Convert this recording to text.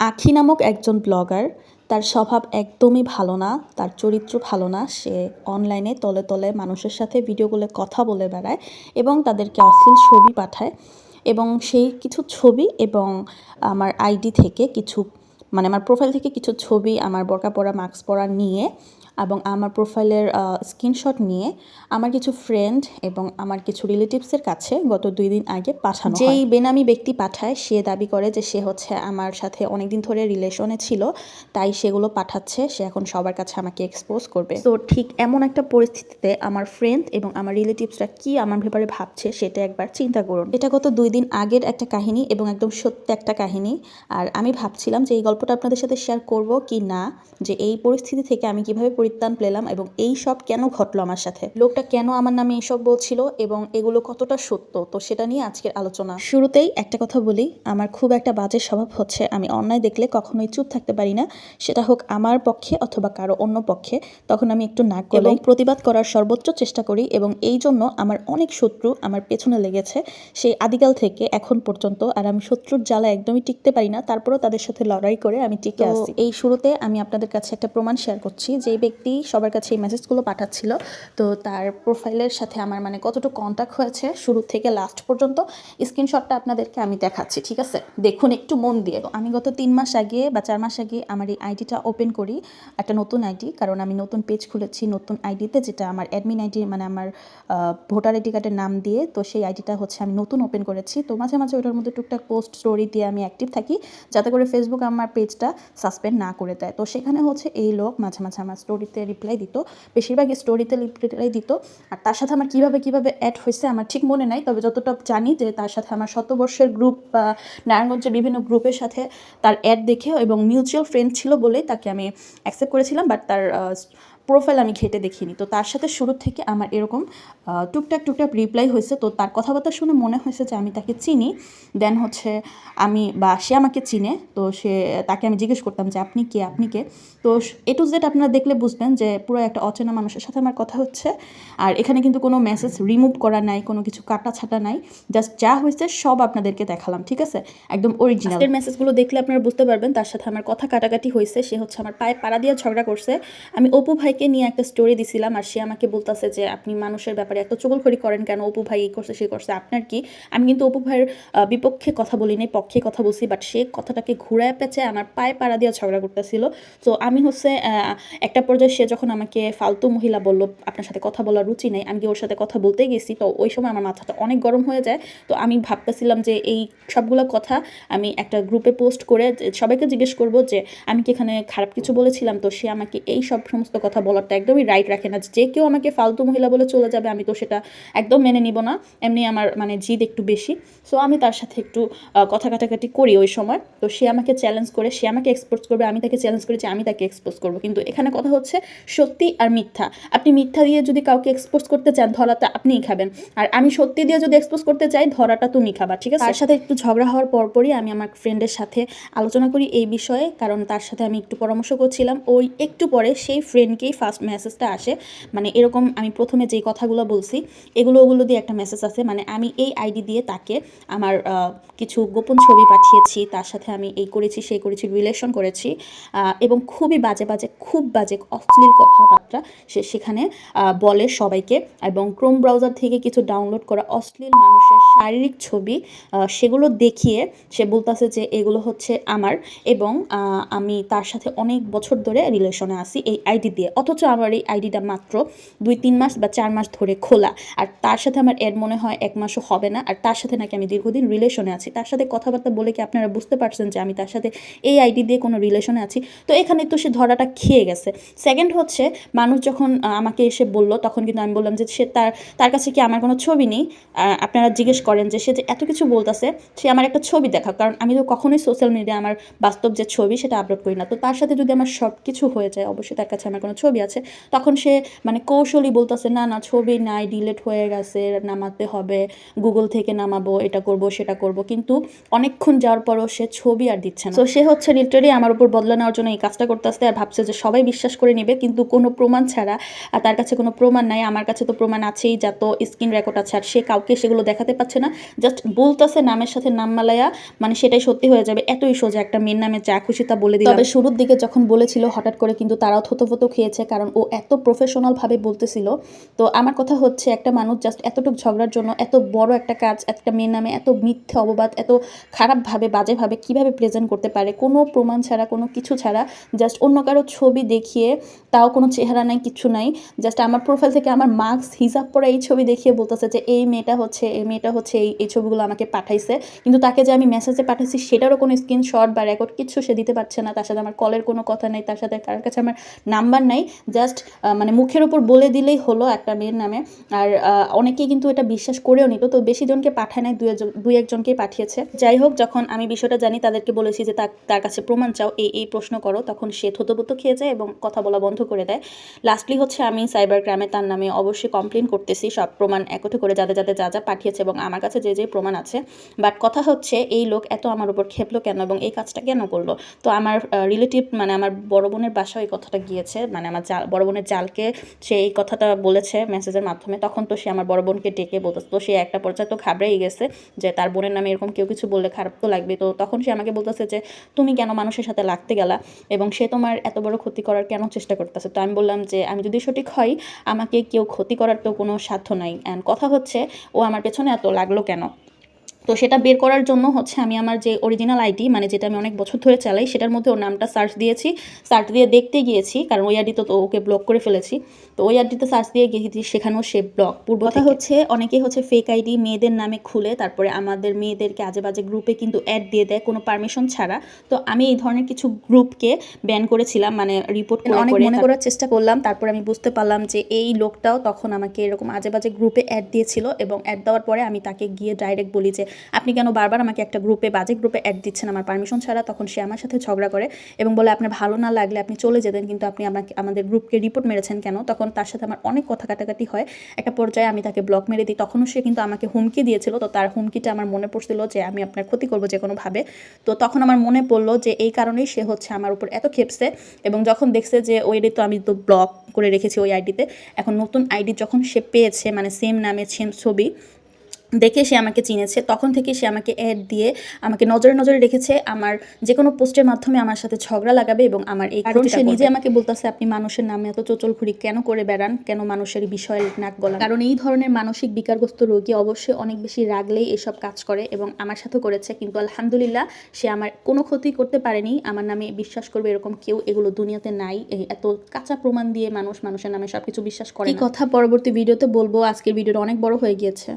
আখি নামক একজন ব্লগার। তার স্বভাব একদমই ভালো না, তার চরিত্র ভালো না। সে অনলাইনে তলে তলে মানুষের সাথে ভিডিও কথা বলে বেড়ায় এবং তাদেরকে অশ্লীল ছবি পাঠায় এবং সেই কিছু ছবি এবং আমার আইডি থেকে কিছু মানে আমার প্রোফাইল থেকে কিছু ছবি আমার বোরকা পরা মাস্ক পরা নিয়ে এবং আমার প্রোফাইলের স্ক্রিনশট নিয়ে আমার কিছু ফ্রেন্ড এবং আমার কিছু রিলেটিভসের কাছে গত দুই দিন আগে পাঠানো যেই বেনামি ব্যক্তি পাঠায় সে দাবি করে যে সে হচ্ছে আমার সাথে অনেক দিন ধরে রিলেশনে ছিল তাই সেগুলো পাঠাচ্ছে সে এখন সবার কাছে আমাকে এক্সপোজ করবে। তো ঠিক এমন একটা পরিস্থিতিতে আমার ফ্রেন্ড এবং আমার রিলেটিভসরা কি আমার ব্যাপারে ভাবছে সেটা একবার চিন্তা করুন। এটা গত দুই দিন আগের একটা কাহিনী এবং একদম সত্য একটা কাহিনী। আর আমি ভাবছিলাম যে এই গল্পটা আপনাদের সাথে শেয়ার করব কি না যে এই পরিস্থিতি থেকে আমি কীভাবে পরিত্রাণ পেলাম এবং এই সব কেন ঘটলো আমার সাথে? লোকটা কেন আমার নামে এইসব বলছিল এবং এগুলো কতটা সত্য? তো সেটা নিয়ে আজকের আলোচনা। শুরুতেই একটা কথা বলি আমার খুব একটা বাজে স্বভাব হচ্ছে আমি অন্যায় দেখলে কখনোই চুপ থাকতে পারি না। সেটা হোক আমার পক্ষে অথবা কারও অন্য পক্ষে তখন আমি একটু নাক এবং প্রতিবাদ করার সর্বোচ্চ চেষ্টা করি এবং এই জন্য আমার অনেক শত্রু আমার পেছনে লেগেছে। সেই আদিকাল থেকে এখন পর্যন্ত আর আমি শত্রুর জ্বালা একদমই টিকতে পারি না তারপরেও তাদের সাথে লড়াই করে আমি টিকে আছি। এই শুরুতে আমি আপনাদের কাছে একটা প্রমাণ শেয়ার করছি। যে ব্যক্তি সবার কাছে এই মেসেজগুলো পাঠাচ্ছিল তো তার প্রোফাইলের সাথে আমার মানে কতটুকু কন্ট্যাক্ট হয়েছে শুরু থেকে লাস্ট পর্যন্ত স্ক্রিনশটটা আপনাদেরকে আমি দেখাচ্ছি ঠিক আছে? দেখুন একটু মন দিয়ে। তো আমি গত তিন মাস আগে বা চার মাস আগে আমার এই আইডিটা ওপেন করি একটা নতুন আইডি কারণ আমি নতুন পেজ খুলেছি নতুন আইডিতে যেটা আমার অ্যাডমিন আইডি মানে আমার ভোটার আইডি কার্ডের নাম দিয়ে তো সেই আইডিটা হচ্ছে আমি নতুন ওপেন করেছি। তো মাঝে মাঝে ওটার মধ্যে টুকটাক পোস্ট স্টোরি দিয়ে আমি অ্যাক্টিভ থাকি যাতে করে ফেসবুক আমার পেজটা সাসপেন্ড না করে দেয়। তো সেখানে হচ্ছে এই লোক মাঝে মাঝে আমার স্টোরিতে রিপ্লাই দিত বেশিরভাগ স্টোরিতে রিপ্লাই দিত। আর তার সাথে আমার কীভাবে কীভাবে অ্যাড হয়েছে আমার ঠিক মনে নাই, তবে যতটা জানি যে তার সাথে আমার শতবর্ষের গ্রুপ বা নারায়ণগঞ্জের বিভিন্ন গ্রুপের সাথে তার অ্যাড দেখে এবং মিউচুয়াল ফ্রেন্ড ছিল বলেই তাকে আমি অ্যাকসেপ্ট করেছিলাম বাট তার প্রোফাইল আমি ঘেটে দেখিনি। তো তার সাথে শুরু থেকে আমার এরকম টুকটাক টুকটাক রিপ্লাই হয়েছে। তো তার কথাবার্তা শুনে মনে হয়েছে যে আমি তাকে চিনি। দেন হচ্ছে আমি বা সে আমাকে চিনে। তো সে, তাকে আমি জিজ্ঞেস করতাম যে, আপনি কে? আপনি কে? তো এ টু জেড আপনারা দেখলে বুঝবেন যে পুরো একটা অচেনা মানুষের সাথে আমার কথা হচ্ছে। আর এখানে কিন্তু কোনো মেসেজ রিমুভ করা নাই, কোনো কিছু কাটা ছাটা নাই। জাস্ট যা হয়েছে সব আপনাদেরকে দেখালাম, ঠিক আছে? একদম অরিজিনাল এর মেসেজগুলো দেখলে আপনারা বুঝতে পারবেন, তার সাথে আমার কথা কাটাকাটি হয়েছে। সে হচ্ছে আমার পায়ে পাড়া দিয়ে ঝগড়া করছে। আমি অপু ভাইকে নিয়ে একটা স্টোরি দিছিলাম আর সে আমাকে বলতেছে যে, আপনি মানুষের ব্যাপারে এত চুগলখড়ি করেন কেন? অপু ভাই এই করছে সে করছে। আপনার কি? আমি কিন্তু অপু ভাইয়ের বিপক্ষে কথা বলি নাই, পক্ষে কথা বলছি বাট সে কথাটাকে ঘুরায় পেঁচে আমার পায়ে পাড়া দিয়ে ঝগড়া করতেছিল। তো আমি হচ্ছে একটা পর্যায়ে সে যখন আমাকে ফালতু মহিলা বলল, আপনার সাথে কথা বলার রুচি নেই, আমি ওর সাথে কথা বলতে গেছি? তো ওই সময় আমার মাথাটা অনেক গরম হয়ে যায়। তো আমি ভাবতেছিলাম যে, এই সবগুলো কথা আমি একটা গ্রুপে পোস্ট করে সবাইকে জিজ্ঞেস করব যে, আমি কি এখানে খারাপ কিছু বলেছিলাম? তো সে আমাকে এই সব সমস্ত কথা বলারটা একদমই রাইট রাখে না যে কেউ আমাকে ফালতু মহিলা বলে চলে যাবে, আমি তো সেটা একদম মেনে নিব না। এমনি আমার মানে জিদ একটু বেশি। সো আমি তার সাথে একটু কথা কাটাকাটি করি ওই সময়। তো সে আমাকে চ্যালেঞ্জ করে, সে আমাকে এক্সপোজ করবে, আমি তাকে চ্যালেঞ্জ করি যে আমি তাকে এক্সপোজ করব। কিন্তু এখানে কথা হচ্ছে সত্যি আর মিথ্যা। আপনি মিথ্যা দিয়ে যদি কাউকে এক্সপোজ করতে চান, ধরাটা আপনিই খাবেন। আর আমি সত্যি দিয়ে যদি এক্সপোজ করতে চাই, ধরাটা তুমি খাবা, ঠিক আছে? তার সাথে একটু ঝগড়া হওয়ার পরপরই আমি আমার ফ্রেন্ডের সাথে আলোচনা করি এই বিষয়ে। কারণ তার সাথে আমি একটু পরামর্শ করছিলাম। ওই একটু পরে সেই ফ্রেন্ডকেই ফার্স্ট মেসেজটা আসে মানে এরকম আমি প্রথমে যেই কথাগুলো বলছি, এগুলো ওগুলো দিয়ে একটা মেসেজ আছে মানে আমি এই আইডি দিয়ে তাকে আমার কিছু গোপন ছবি পাঠিয়েছি, তার সাথে আমি এই করেছি, সেই করেছি রিলেশন করেছি এবং খুবই বাজে বাজে, খুব বাজে, অশ্লীল কথাবার্তা সে সেখানে বলে সবাইকে এবং ক্রোম ব্রাউজার থেকে কিছু ডাউনলোড করা অশ্লীল মানুষের শারীরিক ছবি সেগুলো দেখিয়ে সে বলতেছে যে এগুলো হচ্ছে আমার এবং আমি তার সাথে অনেক বছর ধরে রিলেশনে আসি এই আইডি দিয়ে। অথচ আমার এই আইডিটা মাত্র দুই, তিন মাস বা চার মাস ধরে খোলা। আর তার সাথে আমার এর মনে হয় এক মাসও হবে না। আর তার সাথে নাকি আমি দীর্ঘদিন রিলেশনে আছি। তার সাথে কথাবার্তা বলে কি আপনারা বুঝতে পারছেন যে আমি তার সাথে এই আইডি দিয়ে কোনো রিলেশনে আছি? তো এখানে তো সে ধরাটা খেয়ে গেছে। সেকেন্ড হচ্ছে, মানুষ যখন আমাকে এসে বলল, তখন কিন্তু আমি বললাম যে সে তার তার কাছে কি আমার কোনো ছবি নেই? আপনারা জিজ্ঞেস করেন যে সে যে এত কিছু বলতেছে, সে আমার একটা ছবি দেখা কারণ আমি তো কখনোই সোশ্যাল মিডিয়া আমার বাস্তব যে ছবি সেটা আপলোড করি না। তো তার সাথে যদি আমার সব কিছু হয়ে যায়, অবশ্যই তার কাছে আমার কোনো ছবি আছে, তখন সে মানে কৌশলী বলতেছে, না না, ছবি নাই ডিলেট হয়ে গেছে, নামাতে হবে গুগল থেকে নামাবো, এটা করব, সেটা করব। কিন্তু অনেকক্ষণ যাওয়ার পরও সে ছবি আর দিচ্ছে না। তো সে হচ্ছে লিটারি আমার উপর বদলা নেওয়ার জন্য এই কাজটা করতে আসতে আর ভাবছে যে সবাই বিশ্বাস করে নেবে, কিন্তু কোনো প্রমাণ ছাড়া আর তার কাছে কোনো প্রমাণ নাই। আমার কাছে তো প্রমাণ আছেই, যা তো স্ক্রিন রেকর্ড আছে, আর সে কাউকে সেগুলো দেখাতে পারছে হচ্ছে না জাস্ট বলতেছে নামের সাথে নাম মালায়া মানে সেটাই সত্যি হয়ে যাবে, এতই সোজা, একটা মেয়ের নামে যা খুশি তা বলে দিল তবে শুরুর দিকে যখন বলেছিল, হঠাৎ করে কিন্তু তারাও থতফত খেয়েছে, কারণ ও এত প্রফেশনালভাবে বলতেছিল। তো আমার কথা হচ্ছে, একটা মানুষ জাস্ট এতটুকু ঝগড়ার জন্য, এত বড় একটা কাজ, একটা মেয়ের নামে এত মিথ্যে অববাদ এত খারাপভাবে বাজেভাবে কীভাবে প্রেজেন্ট করতে পারে, কোনো প্রমাণ ছাড়া, কোনো কিছু ছাড়া জাস্ট অন্য কারও ছবি দেখিয়ে, তাও কোনো চেহারা নাই, কিছু নাই জাস্ট আমার প্রোফাইল থেকে আমার মার্কস হিসাব পরে এই ছবি দেখিয়ে বলতেছে যে, এই মেয়েটা হচ্ছে, এই মেয়েটা হচ্ছে এই এই ছবিগুলো আমাকে পাঠাইছে। কিন্তু তাকে যে আমি মেসেজে পাঠাইছি, সেটারও কোনো স্ক্রিনশট বা রেকর্ড কিছু সে দিতে পারছে না। তার সাথে আমার কলের কোনো কথা নেই। তার সাথে তার কাছে আমার নাম্বার নাই। জাস্ট মানে মুখের উপর বলে দিলেই হলো একটা মেয়ের নামে। আর অনেকেই কিন্তু এটা বিশ্বাস করেও নিত। তো বেশি জনকে পাঠায় নাই, দুই একজন, দুই একজনকেই পাঠিয়েছে। যাই হোক, যখন আমি বিষয়টা জানি, তাদেরকে বলেছি যে তার তার কাছে প্রমাণ চাও, এই এই প্রশ্ন করো। তখন সে থতবত খেয়ে যায় এবং কথা বলা বন্ধ করে দেয়। লাস্টলি হচ্ছে আমি সাইবার ক্রাইমে তার নামে অবশ্যই কমপ্লেন করতেছি। সব প্রমাণ একত্রে করে যাদের যাদের যা যা পাঠিয়েছে এবং আমার কাছে যে যে প্রমাণ আছে। বাট কথা হচ্ছে, এই লোক এত আমার উপর খেপলো কেন এবং এই কাজটা কেন করল? তো আমার রিলেটিভ মানে আমার বড় বোনের বাসায় এই কথাটা গিয়েছে। মানে আমার জাল, বড় বোনের জালকে সে এই কথাটা বলেছে মেসেজের মাধ্যমে। তখন তো সে আমার বড় বোনকে ডেকে বলতো, তো সে একটা পর্যায়ে তো ঘাবড়েই গেছে যে, তার বোনের নামে এরকম কেউ কিছু বললে খারাপ তো লাগবে। তো তখন সে আমাকে বলতেছে যে, তুমি কেন মানুষের সাথে লাগতে গেলা এবং সে তোমার এত বড় ক্ষতি করার কেন চেষ্টা করতেছে? তো আমি বললাম যে, আমি যদি সঠিক হই, আমাকে কেউ ক্ষতি করার তো কোনো সাধ্য নাই। অ্যান্ড কথা হচ্ছে, ও আমার পেছনে এত লাগল কেন তো সেটা বের করার জন্য হচ্ছে আমি আমার যে অরিজিনাল আইডি মানে যেটা আমি অনেক বছর ধরে চালাই সেটার মধ্যে ওর নামটা সার্চ দিয়েছি। সার্চ দিয়ে দেখতে গিয়েছি কারণ ওই আইডি তো তো ওকে ব্লক করে ফেলেছি। তো ওই আইডিতে সার্চ দিয়ে গিয়েছি সেখানেও সে ব্লক পূর্ব কথা হচ্ছে অনেকেই হচ্ছে ফেক আইডি মেয়েদের নামে খুলে তারপরে আমাদের মেয়েদেরকে আজে বাজে গ্রুপে কিন্তু অ্যাড দিয়ে দেয় কোনো পারমিশন ছাড়া। তো আমি এই ধরনের কিছু গ্রুপকে ব্যান করেছিলাম মানে রিপোর্ট করে অনেক মনে করার চেষ্টা করলাম তারপরে আমি বুঝতে পারলাম যে এই লোকটাও তখন আমাকে এরকম আজে বাজে গ্রুপে অ্যাড দিয়েছিল এবং অ্যাড দেওয়ার পরে আমি তাকে গিয়ে ডাইরেক্ট বলি যে আপনি কেন বারবার আমাকে একটা গ্রুপে বাজে গ্রুপে অ্যাড দিচ্ছেন আমার পারমিশন ছাড়া? তখন সে আমার সাথে ঝগড়া করে এবং বলে, আপনার ভালো না লাগলে আপনি চলে যেতেন, কিন্তু আপনি আমাকে, আমাদের গ্রুপকে রিপোর্ট মেরেছেন কেন? তখন তার সাথে আমার অনেক কথা কাটাকাটি হয়। একটা পর্যায়ে আমি তাকে ব্লক মেরে দিই। তখনও সে কিন্তু আমাকে হুমকি দিয়েছিল। তো তার হুমকিটা আমার মনে পড়ছিল যে, আমি আপনার ক্ষতি করব যে কোনোভাবে। তো তখন আমার মনে পড়ল যে, এই কারণেই সে হচ্ছে আমার উপর এত খেপছে এবং যখন দেখছে যে, ওই তো আমি তো ব্লক করে রেখেছি ওই আইডিতে এখন নতুন আইডি যখন সে পেয়েছে মানে সেম নামে সেম ছবি দেখে সে আমাকে চিনেছে তখন থেকে সে আমাকে অ্যাড দিয়ে আমাকে নজরে নজরে রেখেছে আমার যে কোনো পোস্টের মাধ্যমে আমার সাথে ঝগড়া লাগাবে এবং আমার এই কারণে সে নিজে আমাকে বলতেছে আপনি মানুষের নামে এত চোচল খুঁড়ি কেন করে বেড়ান? কেন মানুষের বিষয়ে নাক গলা কারণ এই ধরনের মানসিক বিকারগ্রস্ত রোগী অবশ্যই অনেক বেশি রাগলেই এসব কাজ করে এবং আমার সাথে করেছে কিন্তু আলহামদুলিল্লাহ সে আমার কোনো ক্ষতি করতে পারেনি আমার নামে বিশ্বাস করবে এরকম কেউ এগুলো দুনিয়াতে নাই এই এত কাঁচা প্রমাণ দিয়ে মানুষ মানুষের নামে সবকিছু বিশ্বাস করে কথা পরবর্তী ভিডিওতে বলব আজকের ভিডিওটা অনেক বড় হয়ে গিয়েছে।